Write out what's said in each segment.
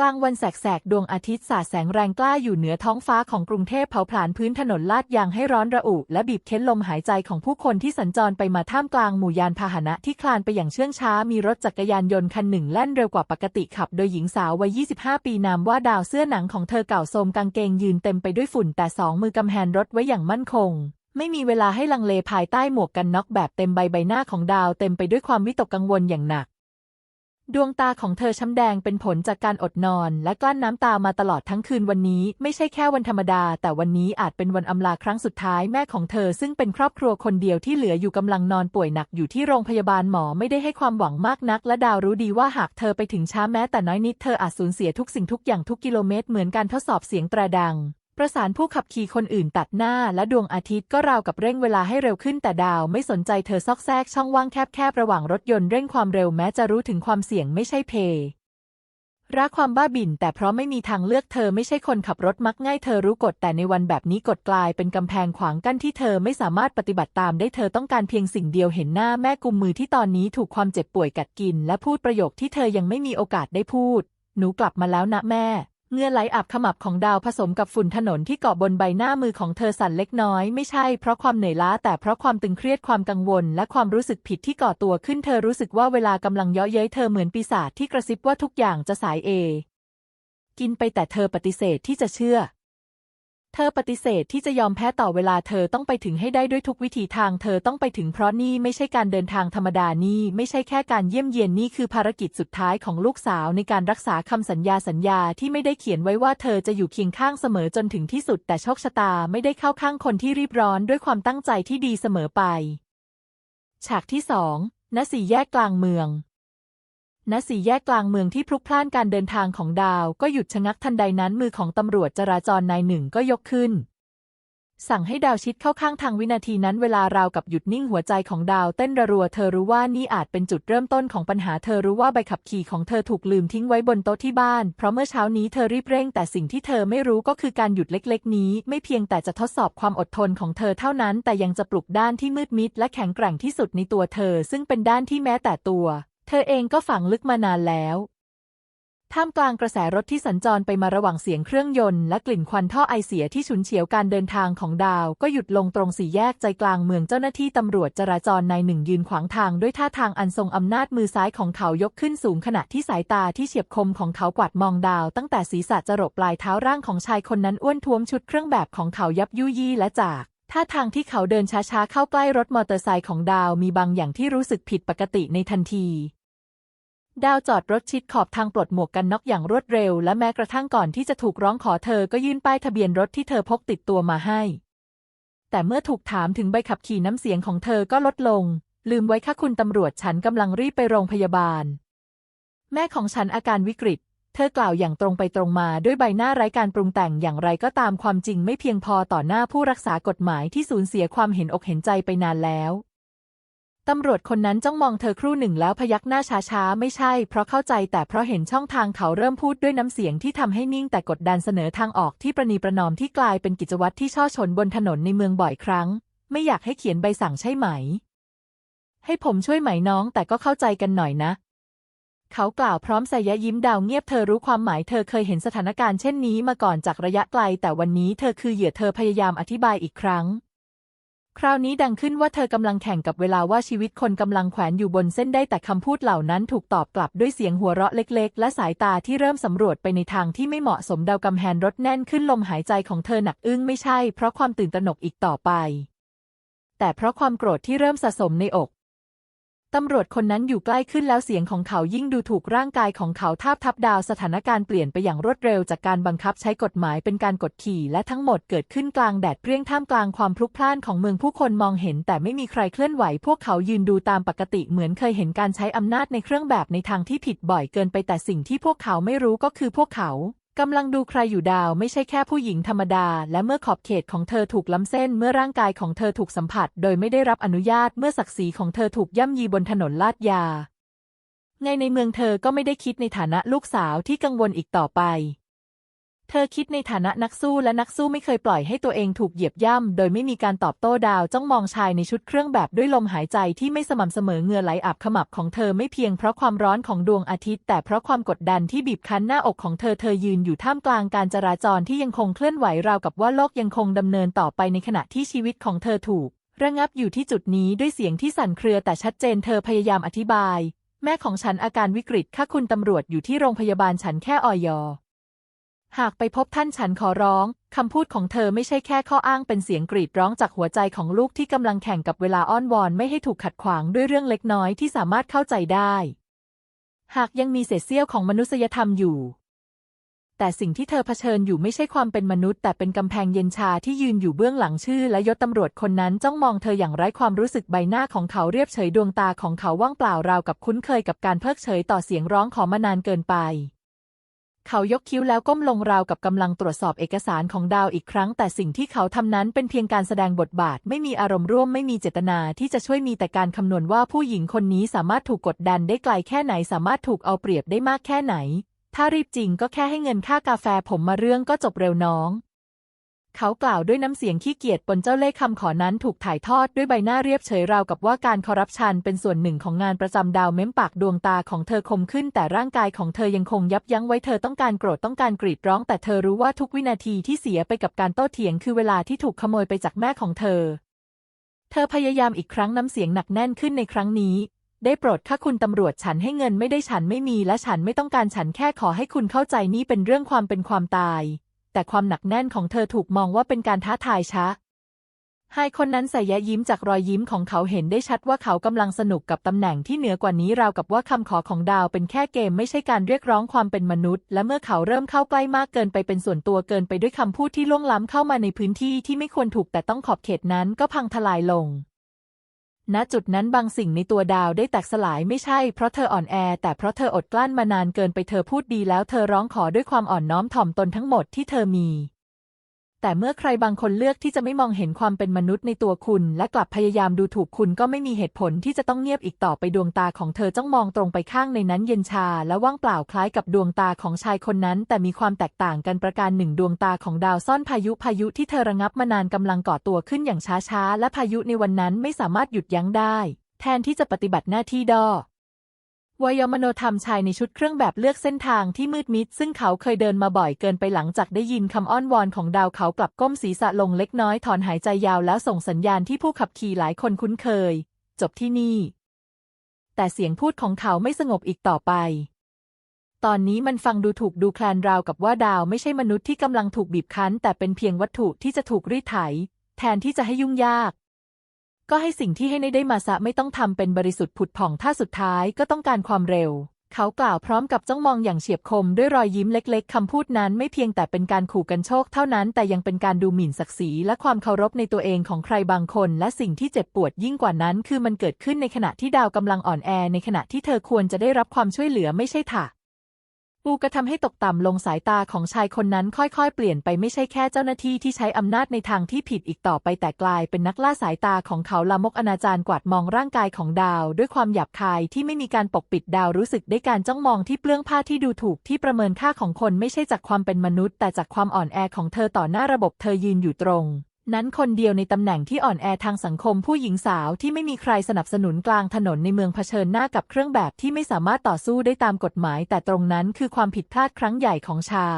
กลางวันแสกๆ ดวงอาทิตย์สาดแสงแรงกล้าอยู่เหนือท้องฟ้าของกรุงเทพเผาผลาญพื้นถนนลาดยางให้ร้อนระอุ และบีบเค้นลมหายใจของผู้คนที่สัญจรไปมาท่ามกลางหมู่ยานพาหนะที่คลานไปอย่างเชื่องช้า มีรถจักรยานยนต์คันหนึ่งแล่นเร็วกว่าปกติขับ โดยหญิงสาววัย 25 ปีนามว่าดาวเสื้อหนังของเธอเก่าโทมกางเกงยืนเต็มไปด้วยฝุ่น แต่สองมือกำแหนรถไว้อย่างมั่นคงไม่มีเวลาให้ลังเลภายใต้หมวกกันน็อกแบบเต็มใบใบหน้าของดาวเต็มไปด้วยความวิตกกังวลอย่างหนัก ดวงตาของเธอช้ำแดงเป็นผลจากการอดนอน และกลั้นน้ำตามาตลอดทั้งคืนวันนี้ ไม่ใช่แค่วันธรรมดา แต่วันนี้อาจเป็นวันอำลาครั้งสุดท้ายแม่ของเธอ ซึ่งเป็นครอบครัวคนเดียวที่เหลืออยู่กำลังนอนป่วยหนักอยู่ที่โรงพยาบาลหมอไม่ได้ให้ความหวังมากนัก และดาวรู้ดีว่าหากเธอไปถึงช้าแม้แต่น้อยนิดเธออาจสูญเสียทุกสิ่งทุกอย่างทุกกิโลเมตรเหมือนการทดสอบเสียงแตรดัง ประสานผู้ขับขี่คนอื่นตัดหน้าและดวงอาทิตย์ก็ราวกับเร่งเวลาให้เร็วขึ้นแต่ดาวไม่สนใจเธอซอกแซกช่องว่างแคบๆระหว่างรถยนต์เร่งความเร็วแม้จะรู้ถึงความเสี่ยงไม่ใช่เพรักความบ้าบิ่นแต่เพราะไม่มีทางเลือกเธอไม่ใช่คนขับรถมักง่ายเธอรู้กฎแต่ในวันแบบนี้กฎกลายเป็นกำแพงขวางกั้นที่เธอไม่สามารถปฏิบัติตามได้เธอต้องการเพียงสิ่งเดียวเห็นหน้าแม่กุมมือที่ตอนนี้ถูกความเจ็บป่วยกัดกิน และพูดประโยคที่เธอยังไม่มีโอกาสได้พูด หนูกลับมาแล้วนะแม่ เงื่อไหลอาบขมับของดาวผสมกับฝุ่นถนนที่เกาะบนใบหน้ามือของเธอสั่นเล็กน้อย ไม่ใช่เพราะความเหนื่อยล้าแต่เพราะความตึงเครียดความกังวล และความรู้สึกผิดที่ก่อตัวขึ้นเธอรู้สึกว่าเวลากำลังเยาะเย้ยเธอเหมือนปีศาจที่กระซิบว่าทุกอย่างจะสายเอ กินไปแต่เธอปฏิเสธที่จะเชื่อ เธอปฏิเสธที่จะยอมแพ้ต่อเวลาเธอต้องไปถึงให้ได้ด้วยทุกวิถีทาง เธอต้องไปถึงเพราะนี่ไม่ใช่การเดินทางธรรมดานี่ไม่ใช่แค่การเยี่ยมเยียนนี่คือภารกิจสุดท้ายของลูกสาวในการรักษาคำสัญญาสัญญาที่ไม่ได้เขียนไว้ว่าเธอจะอยู่เคียงข้างเสมอจนถึงที่สุด แต่โชคชะตาไม่ได้เข้าข้างคนที่รีบร้อนด้วยความตั้งใจที่ดีเสมอไป ฉากที่สองณสี่แยกกลางเมือง ณสี่แยกกลางเมืองที่พลุกพล่านการเดินทางของดาวก็หยุดชะงักทันใดนั้นมือของตำรวจจราจรนายหนึ่งก็ยกขึ้น สั่งให้ดาวชิดเข้าข้างทางวินาทีนั้นเวลาราวกับหยุดนิ่งหัวใจของดาวเต้นระรัวเธอรู้ว่านี่อาจเป็นจุดเริ่มต้นของปัญหาเธอรู้ว่าใบขับขี่ของเธอถูกลืมทิ้งไว้บนโต๊ะที่บ้าน เพราะเมื่อเช้านี้เธอรีบเร่ง แต่สิ่งที่เธอไม่รู้ก็คือการหยุดเล็กๆ นี้ ไม่เพียงแต่จะทดสอบความอดทนของเธอเท่านั้น แต่ยังจะปลุกด้านที่มืดมิดและแข็งแกร่งที่สุดในตัวเธอ ซึ่งเป็นด้านที่แม้แต่ตัว เธอเองก็ฝังลึกมานานแล้ว ท่ามกลางกระแสรถที่สัญจรไปมาระหว่างเสียงเครื่องยนต์และกลิ่นควันท่อไอเสียที่ฉุนเฉียวการเดินทางของดาว ก็หยุดลงตรงสี่แยกใจกลางเมืองเจ้าหน้าที่ตำรวจจราจรนายหนึ่งยืนขวางทางด้วยท่าทางอันทรงอำนาจมือซ้ายของเขายกขึ้นสูงขณะที่สายตาที่เฉียบคมของเขากวาดมองดาว ตั้งแต่ศีรษะจรดปลายเท้าร่างของชายคนนั้นอ้วนท้วมชุดเครื่องแบบของเขายับยุยี่และจากท่าทางที่เขาเดินช้าๆ เข้าใกล้รถมอเตอร์ไซค์ของดาวมีบางอย่างที่รู้สึกผิดปกติในทันที ดาวจอดรถชิดขอบทางปลดหมวกกันน็อกอย่างรวดเร็ว และแม้กระทั่งก่อนที่จะถูกร้องขอเธอก็ยื่นป้ายทะเบียนรถที่เธอพกติดตัวมาให้ แต่เมื่อถูกถามถึงใบขับขี่น้ำเสียงของเธอก็ลดลง ลืมไว้ค่ะคุณตำรวจฉันกำลังรีบไปโรงพยาบาล แม่ของฉันอาการวิกฤต เธอกล่าวอย่างตรงไปตรงมาด้วยใบหน้าไร้การปรุงแต่งอย่างไรก็ตามความจริงไม่เพียงพอต่อหน้าผู้รักษากฎหมายที่สูญเสียความเห็นอกเห็นใจไปนานแล้ว ตำรวจคนนั้นจ้องมองเธอครู่หนึ่งแล้วพยักหน้าช้าๆ ไม่ใช่ เพราะเข้าใจแต่เพราะเห็นช่องทางเขาเริ่มพูดด้วยน้ำเสียงที่ทำให้นิ่งแต่กดดันเสนอทางออกที่ประนีประนอมที่กลายเป็นกิจวัตรที่ช่อชนบนถนนในเมืองบ่อยครั้ง ไม่อยากให้เขียนใบสั่งใช่ไหม ให้ผมช่วยไหมน้องแต่ก็เข้าใจกันหน่อยนะ เขากล่าวพร้อมใส่ยะยิ้มดาวเงียบเธอรู้ความหมายเธอเคยเห็นสถานการณ์เช่นนี้มาก่อนจากระยะไกล แต่วันนี้เธอคือเหยื่อเธอพยายามอธิบายอีกครั้ง คราวนี้ดังขึ้นว่าเธอกำลังแข่งกับเวลาว่าชีวิตคนกำลังแขวนอยู่บนเส้นได้แต่คำพูดเหล่านั้นถูกตอบกลับด้วยเสียงหัวเราะเล็กๆ และสายตาที่เริ่มสำรวจไปในทางที่ไม่เหมาะสมดาวกำแหนรถแน่นขึ้นลมหายใจของเธอหนักอึ้งไม่ใช่เพราะความตื่นตระหนกอีกต่อไป แต่เพราะความโกรธที่เริ่มสะสมในอก ตำรวจคนนั้นอยู่ใกล้ขึ้นแล้วเสียงของเขายิ่งดูถูกร่างกายของเขาทาบทับดาวสถานการณ์เปลี่ยนไปอย่างรวดเร็วจากการบังคับใช้กฎหมายเป็นการกดขี่และทั้งหมดเกิดขึ้นกลางแดดเปรี้ยงท่ามกลางความพลุกพล่านของเมืองผู้คนมองเห็น แต่ไม่มีใครเคลื่อนไหว พวกเขายืนดูตามปกติเหมือนเคยเห็นการใช้อำนาจในเครื่องแบบในทางที่ผิดบ่อยเกินไปแต่สิ่งที่พวกเขาไม่รู้ก็คือพวกเขา กำลังดูใครอยู่ดาวไม่ใช่แค่ผู้หญิงธรรมดา และเมื่อขอบเขตของเธอถูกล้ำเส้นเมื่อร่างกายของเธอถูกสัมผัส โดยไม่ได้รับอนุญาตเมื่อศักดิ์ศรีของเธอถูกย่ำยีบนถนนลาดยา ไงในเมืองเธอก็ไม่ได้คิดในฐานะลูกสาวที่กังวลอีกต่อไป เธอคิดในฐานะนักสู้และนักสู้ไม่เคยปล่อยให้ตัวเองถูกเหยียบย่ำ โดยไม่มีการตอบโต้ดาวจ้องมองชายในชุดเครื่องแบบด้วยลมหายใจที่ไม่สม่ำเสมอเหงื่อไหลอาบขมับของเธอไม่เพียงเพราะความร้อนของดวงอาทิตย์ แต่เพราะความกดดันที่บีบคั้นหน้าอกของเธอเธอยืนอยู่ท่ามกลางการจราจรที่ยังคงเคลื่อนไหวราวกับว่าโลกยังคงดำเนินต่อไปในขณะที่ชีวิตของเธอถูก ระงับอยู่ที่จุดนี้ด้วยเสียงที่สั่นเครือแต่ชัดเจนเธอพยายามอธิบาย แม่ของฉันอาการวิกฤตค่ะคุณตำรวจอยู่ที่โรงพยาบาลฉันแค่ออย หากไปพบท่านฉันขอร้อง คำพูดของเธอไม่ใช่แค่ข้ออ้างเป็นเสียงกรีดร้องจากหัวใจของลูกที่กำลังแข่งกับเวลาอ้อนวอนไม่ให้ถูกขัดขวางด้วยเรื่องเล็กน้อยที่สามารถเข้าใจได้ หากยังมีเศษเสี้ยวของมนุษยธรรมอยู่ แต่สิ่งที่เธอเผชิญอยู่ไม่ใช่ความเป็นมนุษย์ แต่เป็นกำแพงเย็นชาที่ยืนอยู่เบื้องหลังชื่อ และยศตำรวจคนนั้นจ้องมองเธออย่างไร้ความรู้สึกใบหน้าของเขาเรียบเฉยดวงตาของเขาว่างเปล่าราวกับคุ้นเคยกับการเพิกเฉยต่อเสียงร้องขอมานานเกินไป เขายกคิ้วแล้วก้มลงราวกับกำลังตรวจสอบเอกสารของดาวอีกครั้ง แต่สิ่งที่เขาทำนั้นเป็นเพียงการแสดงบทบาท ไม่มีอารมณ์ร่วมไม่มีเจตนาที่จะช่วยมีแต่การคำนวณว่าผู้หญิงคนนี้สามารถถูกกดดันได้ไกลแค่ไหนสามารถถูกเอาเปรียบได้มากแค่ไหน ถ้ารีบจริงก็แค่ให้เงินค่ากาแฟผมมาเรื่องก็จบเร็วน้อง เขากล่าวด้วยน้ำเสียงขี้เกียจปนเจ้าเล่ห์คำขอนั้นถูกถ่ายทอดด้วยใบหน้าเรียบเฉยราวกับว่าการคอร์รัปชันเป็นส่วนหนึ่งของงานประจำดาวเม้มปากดวงตาของเธอคมขึ้น แต่ร่างกายของเธอยังคงยับยั้งไว้เธอต้องการโกรธต้องการกรีดร้อง แต่เธอรู้ว่าทุกวินาทีที่เสียไปกับการโต้เถียงคือเวลาที่ถูกขโมยไปจากแม่ของเธอ เธอพยายามอีกครั้งน้ำเสียงหนักแน่นขึ้นในครั้งนี้ได้โปรดค่าคุณตำรวจฉันให้เงินไม่ได้ฉันไม่มีและฉันไม่ต้องการฉันแค่ขอให้คุณเข้าใจนี่เป็นเรื่องความเป็นความตาย แต่ความหนักแน่นของเธอถูกมองว่าเป็นการท้าทายชะไฮคนนั้นใส่ยยิ้มจากรอยยิ้มของเขาเห็นได้ชัดว่าเขากำลังสนุกกับตำแหน่งที่เหนือกว่านี้ราวกับว่าคำขอของดาวเป็นแค่เกมไม่ใช่การเรียกร้องความเป็นมนุษย์ และเมื่อเขาเริ่มเข้าใกล้มากเกินไปเป็นส่วนตัวเกินไปด้วยคำพูดที่ล่วงล้ำเข้ามาในพื้นที่ที่ไม่ควรถูกแต่ต้องขอบเขตนั้นก็พังทลายลง ณจุดนั้นบางสิ่งในตัวดาวได้แตกสลายไม่ใช่เพราะเธออ่อนแอ แต่เพราะเธออดกลั้นมานานเกินไปเธอพูดดีแล้วเธอร้องขอด้วยความอ่อนน้อมถ่อมตนทั้งหมดที่เธอมี แต่เมื่อใครบางคนเลือกที่จะไม่มองเห็นความเป็นมนุษย์ในตัวคุณ และกลับพยายามดูถูกคุณก็ไม่มีเหตุผลที่จะต้องเงียบอีกต่อไปดวงตาของเธอจ้องมองตรงไปข้างในนั้นเย็นชา และว่างเปล่าคล้ายกับดวงตาของชายคนนั้น แต่มีความแตกต่างกันประการหนึ่งดวงตาของดาวซ่อนพายุพายุที่เธอระงับมานานกำลังก่อตัวขึ้นอย่างช้าๆ และพายุในวันนั้นไม่สามารถหยุดยั้งได้ แทนที่จะปฏิบัติหน้าที่ดอ วายมโนธรรมชายในชุดเครื่องแบบเลือกเส้นทางที่มืดมิด ซึ่งเขาเคยเดินมาบ่อยเกินไปหลังจากได้ยินคำอ้อนวอนของดาวเขากลับก้มศีรษะลงเล็กน้อยถอนหายใจยาวแล้วส่งสัญญาณที่ผู้ขับขี่หลายคนคุ้นเคย จบที่นี่ แต่เสียงพูดของเขาไม่สงบอีกต่อไป ตอนนี้มันฟังดูถูกดูแคลนราวกับว่าดาวไม่ใช่มนุษย์ที่กำลังถูกบีบคั้น แต่เป็นเพียงวัตถุที่จะถูกรีดไถ แทนที่จะให้ยุ่งยาก ก็ให้สิ่งที่ให้ในได้มาซะไม่ต้องทำเป็นบริสุทธิ์ผุดผ่องถ้าสุดท้ายก็ต้องการความเร็ว เขากล่าวพร้อมกับจ้องมองอย่างเฉียบคมด้วยรอยยิ้มเล็ก ๆคำพูดนั้นไม่เพียงแต่เป็นการขู่กันโชคเท่านั้น แต่ยังเป็นการดูหมิ่นศักดิ์ศรีและความเคารพในตัวเองของใครบางคน และสิ่งที่เจ็บปวดยิ่งกว่านั้น คือมันเกิดขึ้นในขณะที่ดาวกำลังอ่อนแอ ในขณะที่เธอควรจะได้รับความช่วยเหลือไม่ใช่ถะ ปูกระทำให้ตกต่ำลงสายตาของชายคนนั้นค่อยๆ เปลี่ยนไปไม่ใช่แค่เจ้าหน้าที่ที่ใช้อำนาจในทางที่ผิดอีกต่อไปแต่กลายเป็นนักล่าสายตาของเขาลามกอนาจารกวาดมองร่างกายของดาว ด้วยความหยาบคายที่ไม่มีการปกปิดดาวรู้สึกได้การจ้องมองที่เปลื้องผ้าที่ดูถูกที่ประเมินค่าของคนไม่ใช่จากความเป็นมนุษย์ แต่จากความอ่อนแอของเธอต่อหน้าระบบเธอยืนอยู่ตรง นั้นคนเดียวในตำแหน่งที่อ่อนแอทางสังคมผู้หญิงสาวที่ไม่มีใครสนับสนุนกลางถนนในเมืองเผชิญหน้ากับเครื่องแบบที่ไม่สามารถต่อสู้ได้ตามกฎหมาย แต่ตรงนั้นคือความผิดพลาดครั้งใหญ่ของชา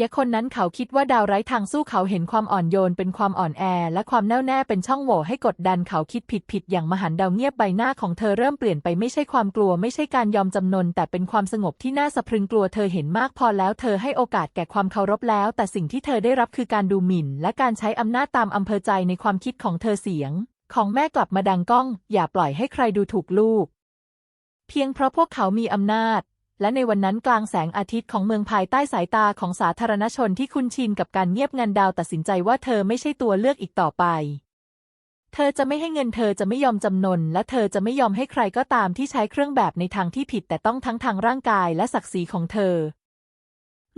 ยะคนนั้นเขาคิดว่าดาวไร้ทางสู้เขาเห็นความอ่อนโยนเป็นความอ่อนแอ และความแน่วแน่เป็นช่องโหว่ให้กดดันเขาคิดผิดผิดอย่างมหันต์ดาวเงียบใบหน้าของเธอเริ่มเปลี่ยนไปไม่ใช่ความกลัวไม่ใช่การยอมจำนน แต่เป็นความสงบที่น่าสะพรึงกลัวเธอเห็นมากพอแล้วเธอให้โอกาสแก่ความเคารพแล้ว แต่สิ่งที่เธอได้รับคือการดูหมิ่น และการใช้อำนาจตามอำเภอใจในความคิดของเธอเสียง ของแม่กลับมาดังก้อง อย่าปล่อยให้ใครดูถูกลูก เพียงเพราะพวกเขามีอำนาจ และในวันนั้นกลางแสงอาทิตย์ของเมืองภายใต้สายตาของสาธารณชนที่คุ้นชินกับการเงียบงันดาวตัดสินใจว่าเธอไม่ใช่ตัวเลือกอีกต่อไป เธอจะไม่ให้เงินเธอจะไม่ยอมจำนน และเธอจะไม่ยอมให้ใครก็ตามที่ใช้เครื่องแบบในทางที่ผิดแต่ต้องทั้งทางร่างกายและศักดิ์ศรีของเธอ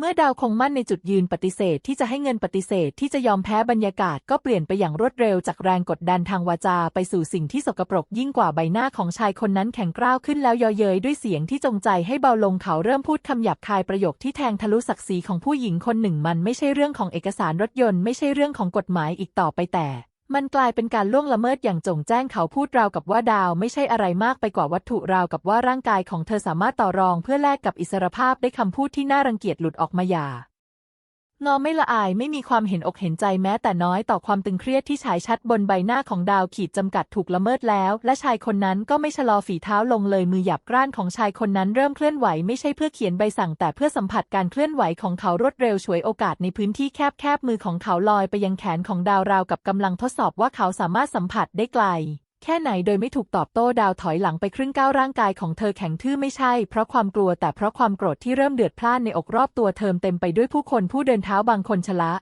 เมื่อดาวคงมั่นในจุดยืนปฏิเสธที่จะให้เงินปฏิเสธที่จะยอมแพ้บรรยากาศก็เปลี่ยนไปอย่างรวดเร็วจากแรงกดดันทางวาจาไปสู่สิ่งที่สกปรกยิ่งกว่าใบหน้าของชายคนนั้นแข็งกร้าวขึ้นแล้วยอเย้ยด้วยเสียงที่จงใจให้เบาลงเขาเริ่มพูดคำหยาบคายประโยคที่แทงทะลุศักดิ์ศรีของผู้หญิงคนหนึ่งมันไม่ใช่เรื่องของเอกสารรถยนต์ไม่ใช่เรื่องของกฎหมายอีกต่อไปแต่ มันกลายเป็นการล่วงละเมิดอย่างจงแจ้งเขาพูดราวกับว่าดาวไม่ใช่อะไรมากไปกว่าวัตถุราวกับว่าร่างกายของเธอสามารถต่อรองเพื่อแลกกับอิสรภาพได้คำพูดที่น่ารังเกียจหลุดออกมาอย่า งอไม่ละอายไม่มีความเห็นอกเห็นใจแม้แต่น้อยต่อความตึงเครียดที่ฉายชัดบนใบหน้าของดาวขีดจำกัดถูกละเมิดแล้ว และชายคนนั้นก็ไม่ชะลอฝีเท้าลงเลยมือหยับกร้านของชายคนนั้นเริ่มเคลื่อนไหวไม่ใช่เพื่อเขียนใบสั่ง แต่เพื่อสัมผัสการเคลื่อนไหวของเขารวดเร็วฉวยโอกาสในพื้นที่แคบๆมือของเขาลอยไปยังแขนของดาวราวกับกำลังทดสอบว่าเขาสามารถสัมผัสได้ไกล แค่ไหนโดยไม่ถูกตอบโต้ดาวถอยหลังไปครึ่งก้าวร่างกายของเธอแข็งทื่อไม่ใช่ เพราะความกลัวแต่เพราะความโกรธที่เริ่มเดือดพล่านในอกรอบตัวเธอเต็มไปด้วยผู้คนผู้เดินเท้าบางคนชะละ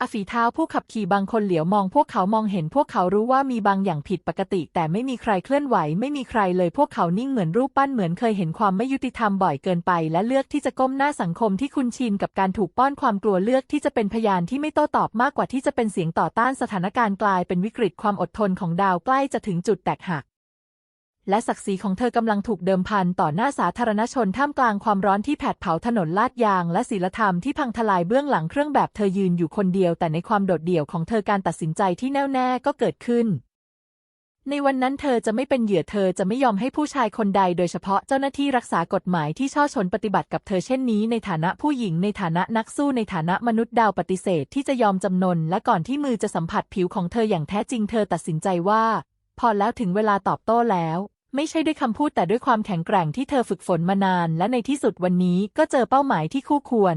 อฝีเท้าผู้ขับขี่บางคนเหลียวมองพวกเขามองเห็นพวกเขารู้ว่ามีบางอย่างผิดปกติ แต่ไม่มีใครเคลื่อนไหว ไม่มีใครเลยพวกเขานิ่งเหมือนรูปปั้นเหมือนเคยเห็นความไม่ยุติธรรมบ่อยเกินไป และเลือกที่จะก้มหน้าสังคมที่คุ้นชินกับการถูกป้อนความกลัวเลือกที่จะเป็นพยานที่ไม่โต้ตอบมากกว่าที่จะเป็นเสียงต่อต้านสถานการณ์กลายเป็นวิกฤตความอดทนของดาวใกล้จะถึงจุดแตกหัก และศักดิ์ศรีของเธอกำลังถูกเดิมพันต่อหน้าสาธารณชนท่ามกลางความร้อนที่แผดเผาถนนลาดยาง และศีลธรรมที่พังทลายเบื้องหลังเครื่องแบบเธอยืนอยู่คนเดียว แต่ในความโดดเดี่ยวของเธอการตัดสินใจที่แน่วแน่ก็เกิดขึ้น ในวันนั้นเธอจะไม่เป็นเหยื่อเธอจะไม่ยอมให้ผู้ชายคนใด โดยเฉพาะเจ้าหน้าที่รักษากฎหมายที่ช่อชนปฏิบัติกับเธอเช่นนี้ ในฐานะผู้หญิงในฐานะนักสู้ในฐานะมนุษย์ดาวปฏิเสธที่จะยอมจำนน และก่อนที่มือจะสัมผัสผิวของเธออย่างแท้จริงเธอตัดสินใจว่า พอแล้วถึงเวลาตอบโต้แล้ว ไม่ใช่ด้วยคำพูดแต่ด้วยความแข็งแกร่งที่เธอฝึกฝนมานาน และในที่สุดวันนี้ก็เจอเป้าหมายที่คู่ควร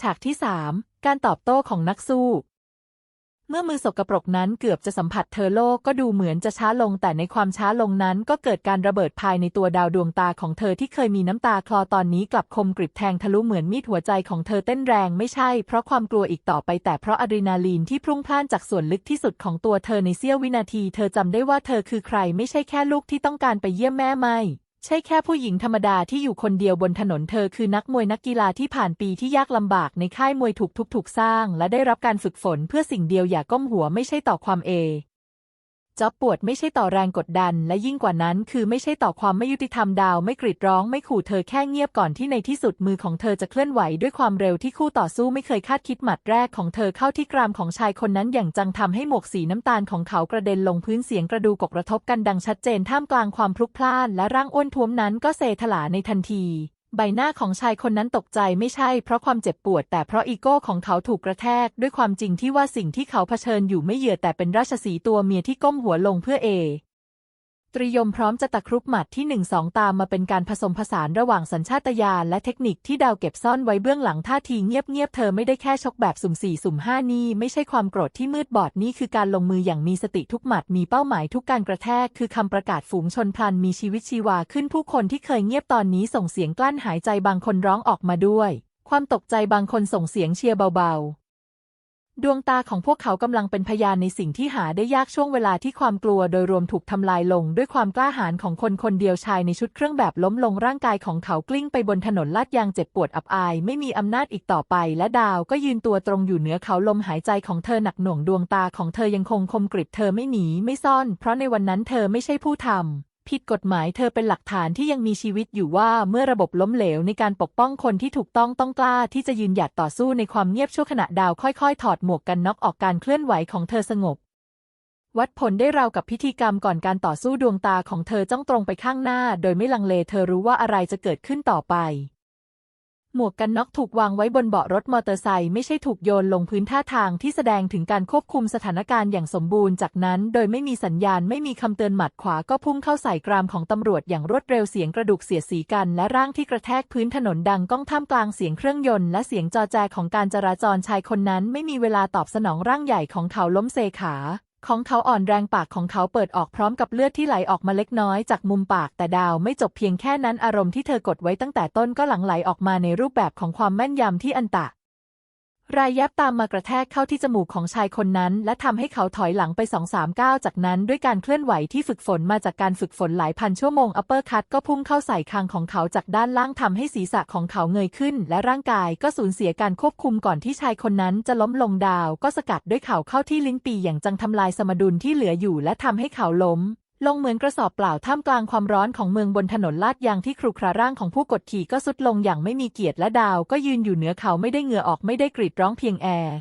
ฉากที่สามการตอบโต้ของนักสู้ เมื่อมือสกรปรกนั้นเกือบจะสัมผัสเธอโลกก็ดูเหมือนจะช้าลง แต่ในความช้าลงนั้นก็เกิดการระเบิดภายในตัวดาวดวงตาของเธอที่เคยมีน้ำตาคลอตอนนี้กลับคมกริบแทงทะลุเหมือนมีดหัวใจของเธอเต้นแรงไม่ใช่ เพราะความกลัวอีกต่อไปแต่เพราะอะดรีนาลีนที่พุ่งพล่านจากส่วนลึกที่สุดของตัวเธอในเสี้ยววินาที เธอจำได้ว่าเธอคือใครไม่ใช่แค่ลูกที่ต้องการไปเยี่ยมแม่ไม่ ใช่แค่ผู้หญิงธรรมดาที่อยู่คนเดียวบนถนนเธอคือนักมวยนักกีฬาที่ผ่านปีที่ยากลำบากในค่ายมวยถูกทุบถูกสร้าง และได้รับการฝึกฝนเพื่อสิ่งเดียวอย่าก้มหัวไม่ใช่ต่อความเอ จ็อบปวดไม่ใช่ต่อแรงกดดัน และยิ่งกว่านั้นคือไม่ใช่ต่อความไม่ยุติธรรมดาวไม่กรีดร้องไม่ขู่เธอแค่เงียบก่อนที่ในที่สุดมือของเธอจะเคลื่อนไหวด้วยความเร็วที่คู่ต่อสู้ไม่เคยคาดคิดหมัดแรกของเธอเข้าที่กรามของชายคนนั้นอย่างจังทำให้หมวกสีน้ำตาลของเขากระเด็นลงพื้นเสียงกระดูกกระทบกันดังชัดเจนท่ามกลางความพลุกพล่านและร่างอ้วนท้วมนั้นก็เซถลาในทันที ใบหน้าของชายคนนั้นตกใจไม่ใช่เพราะความเจ็บปวด แต่เพราะอีโก้ของเขาถูกกระแทก ด้วยความจริงที่ว่าสิ่งที่เขาเผชิญอยู่ไม่เหยื่อแต่เป็นราชสีตัวเมียที่ก้มหัวลงเพื่อเอ ตรียมพร้อมจะตะครุบหมัดที่หนึ่งสองตามมาเป็นการผสมผสานระหว่างสัญชาตญาณและเทคนิคที่ดาวเก็บซ่อนไว้เบื้องหลังท่าทีเงียบๆเธอไม่ได้แค่ชกแบบสุ่มสี่สุ่มห้านี่ไม่ใช่ความโกรธที่มืดบอดนี่คือการลงมืออย่างมีสติทุกหมัดมีเป้าหมายทุกการกระแทก คือคำประกาศฝูงชนพลันมีชีวิตชีวาขึ้นผู้คนที่เคยเงียบตอนนี้ส่งเสียงกลั้นหายใจบางคนร้องออกมาด้วย ความตกใจบางคนส่งเสียงเชียร์เบาๆ ดวงตาของพวกเขากำลังเป็นพยานในสิ่งที่หาได้ยากช่วงเวลาที่ความกลัวโดยรวมถูกทำลายลง ด้วยความกล้าหาญของคนคนเดียวชายในชุดเครื่องแบบล้มลงร่างกายของเขากลิ้งไปบนถนนลาดยางเจ็บปวดอับอาย ไม่มีอำนาจอีกต่อไป และดาวก็ยืนตัวตรงอยู่เหนือเขาลมหายใจของเธอหนักหน่วงดวงตาของเธอยังคงคมกริบเธอไม่หนีไม่ซ่อน เพราะในวันนั้นเธอไม่ใช่ผู้ทำ ผิดกฎหมายเธอเป็นหลักฐานที่ยังมีชีวิตอยู่ว่าเมื่อระบบล้มเหลวในการปกป้องคนที่ถูกต้องต้องกล้าที่จะยืนหยัดต่อสู้ในความเงียบชั่วขณะดาวค่อยๆ ถอดหมวกกันน็อกออกการเคลื่อนไหวของเธอสงบ วัดผลได้ราวกับพิธีกรรมก่อนการต่อสู้ดวงตาของเธอจ้องตรงไปข้างหน้า โดยไม่ลังเลเธอรู้ว่าอะไรจะเกิดขึ้นต่อไป หมวกกันน็อกถูกวางไว้บนเบาะรถมอเตอร์ไซค์ไม่ใช่ถูกโยนลงพื้นท่าทางที่แสดงถึงการควบคุมสถานการณ์อย่างสมบูรณ์จากนั้น โดยไม่มีสัญญาณไม่มีคำเตือนหมัดขวาก็พุ่งเข้าใส่กรามของตำรวจอย่างรวดเร็วเสียงกระดูกเสียดสีกัน และร่างที่กระแทกพื้นถนนดังก้องท่ามกลางเสียงเครื่องยนต์และเสียงจอแจของการจราจรชายคนนั้น ไม่มีเวลาตอบสนองร่างใหญ่ของเขาล้มเซขา ของเขาอ่อนแรงปากของเขาเปิดออกพร้อมกับเลือดที่ไหลออกมาเล็กน้อยจากมุมปากแต่ดาวไม่จบเพียงแค่นั้นอารมณ์ที่เธอกดไว้ตั้งแต่ต้นก็หลั่งไหลออกมาในรูปแบบของความแม่นยำที่อันตะ รายยับตามมากระแทกเข้าที่จมูกของชายคนนั้น และทำให้เขาถอยหลังไปสองสามก้าวจากนั้นด้วยการเคลื่อนไหวที่ฝึกฝนมาจากการฝึกฝนหลายพันชั่วโมงอัปเปอร์คัตก็พุ่งเข้าใส่คางของเขาจากด้านล่างทำให้ศีรษะของเขาเงยขึ้น และร่างกายก็สูญเสียการควบคุมก่อนที่ชายคนนั้นจะล้มลงดาว ก็สกัดด้วยเข่าเข้าที่ลิ้นปีอย่างจังทำลายสมดุลที่เหลืออยู่และทำให้เขาล้ม ลงเหมือนกระสอบเปล่าท่ามกลางความร้อนของเมืองบนถนนลาดยางที่ครุขระร่างของผู้กดขี่ก็สุดลงอย่างไม่มีเกียรติและดาวก็ยืนอยู่เหนือเขาไม่ได้เหงื่อออกไม่ได้กรีดร้องเพียงแอร์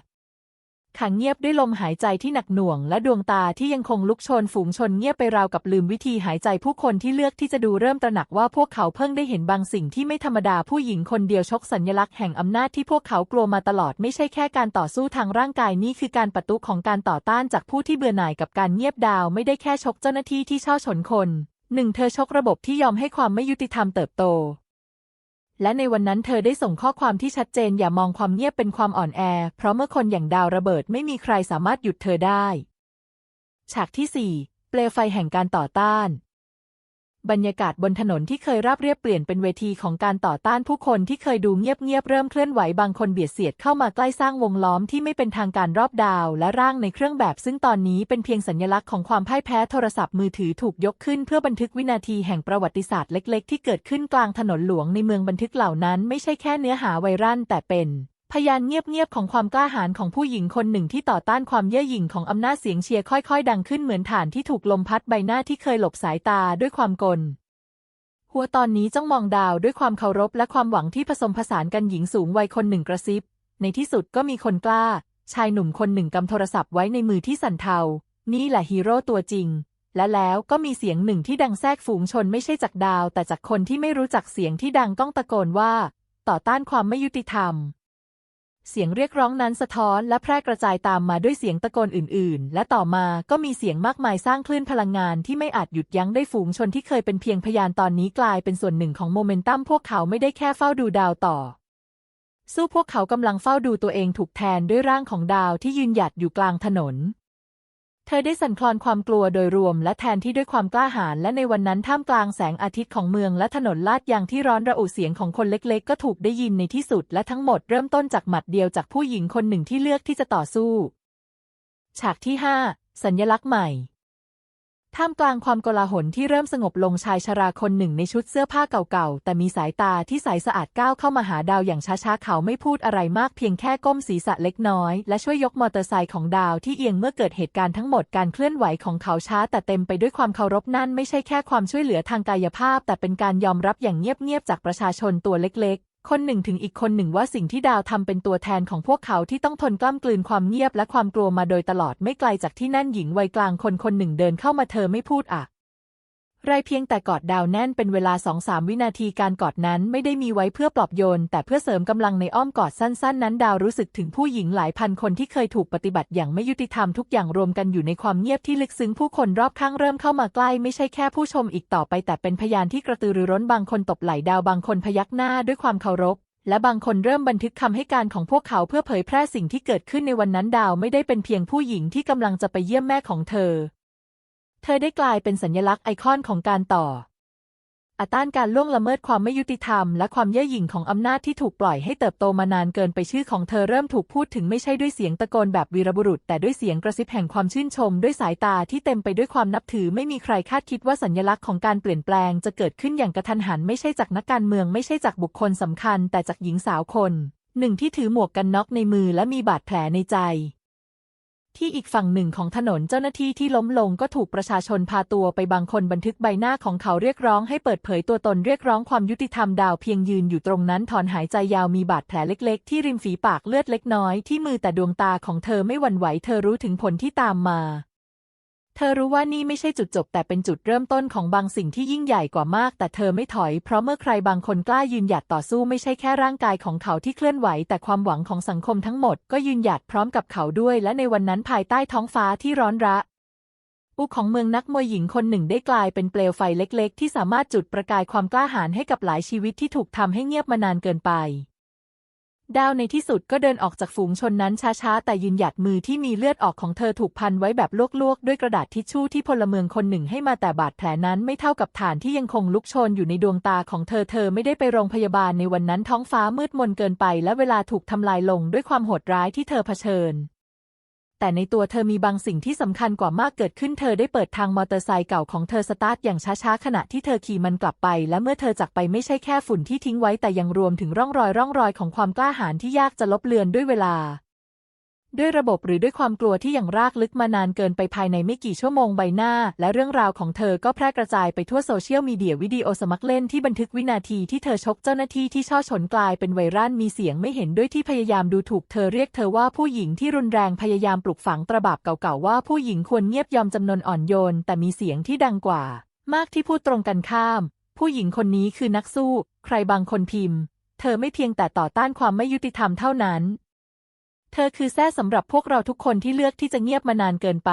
ขังเงียบด้วยลมหายใจที่หนักหน่วง และดวงตาที่ยังคงลุกชนฝูงชนเงียบไปราวกับลืมวิธีหายใจผู้คนที่เลือกที่จะดูเริ่มตระหนักว่าพวกเขาเพิ่งได้เห็นบางสิ่งที่ไม่ธรรมดาผู้หญิงคนเดียวชกสัญลักษณ์แห่งอำนาจที่พวกเขากลัวมาตลอดไม่ใช่แค่การต่อสู้ทางร่างกายนี่คือการปะทุของการต่อต้านจากผู้ที่เบื่อหน่ายกับการเงียบดาวไม่ได้แค่ชกเจ้าหน้าที่ที่ช่อชนคนหนึ่งเธอชกระบบที่ยอมให้ความไม่ยุติธรรมเติบโต และในวันนั้นเธอได้ส่งข้อความที่ชัดเจนอย่ามองความเงียบเป็นความอ่อนแอ เพราะเมื่อคนอย่างดาวระเบิดไม่มีใครสามารถหยุดเธอได้ ฉากที่ 4 เปลวไฟแห่งการต่อต้าน บรรยากาศบนถนนที่เคยราบเรียบเปลี่ยนเป็นเวทีของการต่อต้านผู้คนที่เคยดูเงียบๆเริ่มเคลื่อนไหวบางคนเบียดเสียดเข้ามาใกล้สร้างวงล้อมที่ไม่เป็นทางการรอบดาว และร่างในเครื่องแบบ ซึ่งตอนนี้เป็นเพียงสัญลักษณ์ของความพ่ายแพ้โทรศัพท์มือถือถูกยกขึ้นเพื่อบันทึกวินาทีแห่งประวัติศาสตร์เล็ก ๆ ที่เกิดขึ้นกลางถนนหลวงในเมืองบันทึกเหล่านั้น ไม่ใช่แค่เนื้อหาไวรัลแต่เป็น พยานเงียบๆของความกล้าหาญของผู้หญิงคนหนึ่งที่ต่อต้านความเย่อหยิ่งของอำนาจเสียงเชียร์ค่อยๆ ดังขึ้นเหมือนฐานที่ถูกลมพัดใบหน้าที่เคยหลบสายตาด้วยความกล หัวตอนนี้จ้องมองดาวด้วยความเคารพและความหวังที่ผสมผสานกันหญิงสูงวัยคนหนึ่งกระซิบ ในที่สุดก็มีคนกล้า ชายหนุ่มคนหนึ่งกำโทรศัพท์ไว้ในมือที่สั่นเทา นี่แหละฮีโร่ตัวจริง และแล้วก็มีเสียงหนึ่งที่ดังแทรกฝูงชนไม่ใช่จากดาว แต่จากคนที่ไม่รู้จักเสียงที่ดังก้องตะโกนว่า ต่อต้านความไม่ยุติธรรม เสียงเรียกร้องนั้นสะท้อนและแพร่กระจายตามมาด้วยเสียงตะโกนอื่น ๆ และต่อมาก็มีเสียงมากมายสร้างคลื่นพลังงานที่ไม่อาจหยุดยั้งได้ฝูงชนที่เคยเป็นเพียงพยานตอนนี้กลายเป็นส่วนหนึ่งของโมเมนตัมพวกเขาไม่ได้แค่เฝ้าดูดาวต่อ สู้พวกเขากำลังเฝ้าดูตัวเองถูกแทนด้วยร่างของดาวที่ยืนหยัดอยู่กลางถนน เธอได้สั่นคลอนความกลัวโดยรวมและแทนที่ด้วยความกล้าหาญและในวันนั้นท่ามกลางแสงอาทิตย์ของเมืองและถนนลาดยางที่ร้อนระอุเสียงของคนเล็กๆ ก็ถูกได้ยินในที่สุดและทั้งหมดเริ่มต้นจากหมัดเดียวจากผู้หญิงคนหนึ่งที่เลือกที่จะต่อสู้ ฉากที่ 5 สัญญลักษณ์ใหม่ ท่ามกลางความโกลาหลที่เริ่มสงบลงชายชราคนหนึ่งในชุดเสื้อผ้าเก่าๆ แต่มีสายตาที่ใสสะอาดก้าวเข้ามาหาดาวอย่างช้าๆ เขาไม่พูดอะไรมากเพียงแค่ก้มศีรษะเล็กน้อย และช่วยยกมอเตอร์ไซค์ของดาวที่เอียงเมื่อเกิดเหตุการณ์ทั้งหมดการเคลื่อนไหวของเขาช้า แต่เต็มไปด้วยความเคารพนั่นไม่ใช่แค่ความช่วยเหลือทางกายภาพ แต่เป็นการยอมรับอย่างเงียบๆจากประชาชนตัวเล็กๆ คนหนึ่งถึงอีกคนหนึ่งว่าสิ่งที่ดาวทำเป็นตัวแทนของพวกเขาที่ต้องทนกล้ามกลืนความเงียบและความกลัวมาโดยตลอดไม่ไกลจากที่นั่นหญิงวัยกลางคนคนหนึ่งเดินเข้ามาเธอไม่พูดอะ ไรเพียงแต่กอดดาวแน่นเป็นเวลาสองสามวินาทีการกอดนั้นไม่ได้มีไว้เพื่อปลอบโยน แต่เพื่อเสริมกำลังในอ้อมกอดสั้นๆ นั้นดาวรู้สึกถึงผู้หญิงหลายพันคนที่เคยถูกปฏิบัติอย่างไม่ยุติธรรมทุกอย่างรวมกันอยู่ในความเงียบที่ลึกซึ้งผู้คนรอบข้างเริ่มเข้ามาใกล้ไม่ใช่แค่ผู้ชมอีกต่อไป แต่เป็นพยานที่กระตือรือร้นบางคนตบไหล่ดาวบางคนพยักหน้าด้วยความเคารพและบางคนเริ่มบันทึกคำให้การของพวกเขาเพื่อเผยแพร่สิ่งที่เกิดขึ้นในวันนั้นดาวไม่ได้เป็นเพียงผู้หญิงที่กำลังจะไปเยี่ยมแม่ของเธอ ธอได้กลายเป็นสัญลักษณ์ไอคอนของการต่ออาต้านการล่วงละเมิดความไม่ยุติธรรม และความเย่อหยิ่งของอำนาจที่ถูกปล่อยให้เติบโตมานานเกินไปชื่อของเธอเริ่มถูกพูดถึงไม่ใช่ด้วยเสียงตะโกนแบบวีรบุรุษ แต่ด้วยเสียงกระซิบแห่งความชื่นชม ด้วยสายตาที่เต็มไปด้วยความนับถือไม่มีใครคาดคิดว่าสัญลักษณ์ของการเปลี่ยนแปลงจะเกิดขึ้นอย่างกระทันหันไม่ใช่จากนักการเมืองไม่ใช่จากบุคคลสำคัญ แต่จากหญิงสาวคน หนึ่งที่ถือหมวกกันน็อกในมือและมีบาดแผลในใจ ที่อีกฝั่งหนึ่งของถนนเจ้าหน้าที่ที่ล้มลงก็ถูกประชาชนพาตัวไปบางคนบันทึกใบหน้าของเขาเรียกร้องให้เปิดเผยตัวตนเรียกร้องความยุติธรรมดาวเพียงยืนอยู่ตรงนั้นถอนหายใจยาวมีบาดแผลเล็กๆ ที่ริมฝีปากเลือดเล็กน้อยที่มือแต่ดวงตาของเธอไม่หวั่นไหวเธอรู้ถึงผลที่ตามมา เธอรู้ว่านี่ไม่ใช่จุดจบแต่เป็นจุดเริ่มต้นของบางสิ่งที่ยิ่งใหญ่กว่ามาก แต่เธอไม่ถอย เพราะเมื่อใครบางคนกล้ายืนหยัดต่อสู้ไม่ใช่แค่ร่างกายของเขาที่เคลื่อนไหว แต่ความหวังของสังคมทั้งหมดก็ยืนหยัดพร้อมกับเขาด้วย และในวันนั้นภายใต้ท้องฟ้าที่ร้อนระอุของเมืองนักมวยหญิงคนหนึ่งได้กลายเป็นเปลวไฟเล็ก ๆ ที่สามารถจุดประกายความกล้าหาญให้กับหลายชีวิตที่ถูกทำให้เงียบมานานเกินไป ดาวในที่สุดก็เดินออกจากฝูงชนนั้นช้าๆ แต่ยืนหยัดมือที่มีเลือดออกของเธอถูกพันไว้แบบลวกๆ ด้วยกระดาษทิชชู่ที่พลเมืองคนหนึ่งให้มาแต่บาดแผลนั้นไม่เท่ากับฐานที่ยังคงลุกโชนอยู่ในดวงตาของเธอเธอไม่ได้ไปโรงพยาบาลในวันนั้นท้องฟ้ามืดมนเกินไป และเวลาถูกทำลายลงด้วยความโหดร้ายที่เธอเผชิญ แต่ในตัวเธอมีบางสิ่งที่สำคัญกว่ามากเกิดขึ้นเธอได้เปิดทางมอเตอร์ไซค์เก่าของเธอสตาร์ทอย่างช้าๆ ขณะที่เธอขี่มันกลับไป และเมื่อเธอจากไปไม่ใช่แค่ฝุ่นที่ทิ้งไว้แต่ยังรวมถึงร่องรอยร่องรอยของความกล้าหาญที่ยากจะลบเลือนด้วยเวลา ด้วยระบบหรือด้วยความกลัวที่ยังรากลึกมานานเกินไปภายในไม่กี่ชั่วโมงใบหน้า และเรื่องราวของเธอก็แพร่กระจายไปทั่วโซเชียลมีเดียวิดีโอสมัครเล่นที่บันทึกวินาทีที่เธอชกเจ้าหน้าที่ที่ช่อฉนกลายเป็นไวรัลมีเสียงไม่เห็นด้วยที่พยายามดูถูกเธอเรียกเธอว่าผู้หญิงที่รุนแรงพยายามปลุกฝังตระบาบเก่าๆว่าผู้หญิงควรเงียบยอมจำนนอ่อนโยน แต่มีเสียงที่ดังกว่า มากที่พูดตรงกันข้าม ผู้หญิงคนนี้คือนักสู้ ใครบางคนพิมพ์ เธอไม่เพียงแต่ต่อต้านความไม่ยุติธรรมเท่านั้น เธอคือแท้สำหรับพวกเราทุกคนที่เลือกที่จะเงียบมานานเกินไป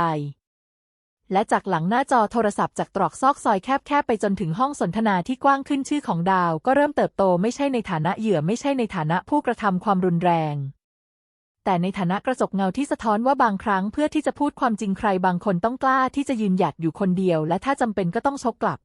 และจากหลังหน้าจอโทรศัพท์จากตรอกซอกซอยแคบๆไปจนถึงห้องสนทนาที่กว้างขึ้นชื่อของดาว ก็เริ่มเติบโตไม่ใช่ในฐานะเหยื่อไม่ใช่ในฐานะผู้กระทำความรุนแรง แต่ในฐานะกระจกเงาที่สะท้อนว่าบางครั้งเพื่อที่จะพูดความจริงใครบางคนต้องกล้าที่จะยืนหยัดอยู่คนเดียว และถ้าจำเป็นก็ต้องชกกลับ